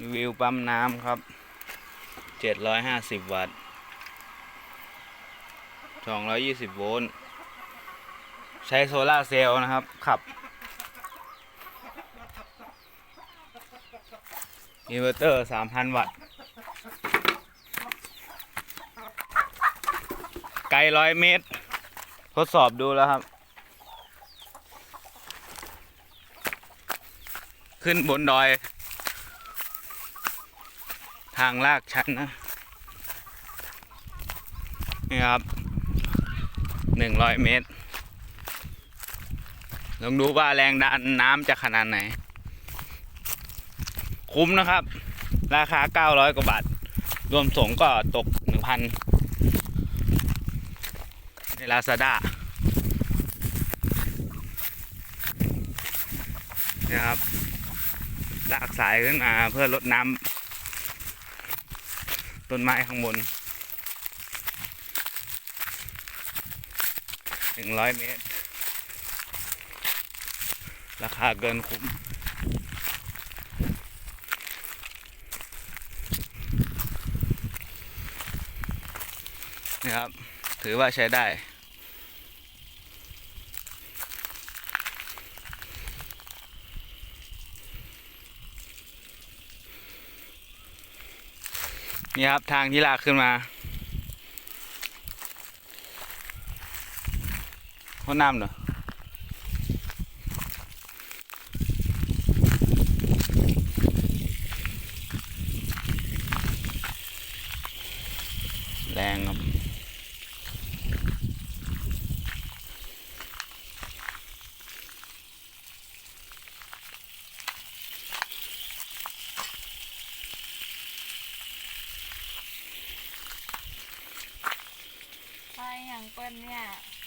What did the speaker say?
รีวิวปั๊มน้ำครับ 750 วัตต์ 220 โวลต์ ใช้โซลาเซลล์นะครับ ขับ อินเวอร์เตอร์ 3,000 วัตต์ ไกลร้อยเมตร ทดสอบดูแล้วครับ ขึ้นบนดอยางลากชันนะนี่ครับหนึ่งร้อยเมตร ลองดูว่าแรงดันน้ำจะขนาดไหน คุ้มนะครับ ราคา900กว่าบาท รวมส่งก็ตก1,000ในลาซาด้านี่ครับลากสายขึ้นมาเพื่อลดน้ำ ต้นไม้ข้างบนหนึ่งร้อยเมตร ราคาเกินคุ้มนี่ครับ ถือว่าใช้ได้ นี่ครับทางที่ลากขึ้นมาห้องน้ำเหรอแรงครับ อย่างเปิ้นเนี่ย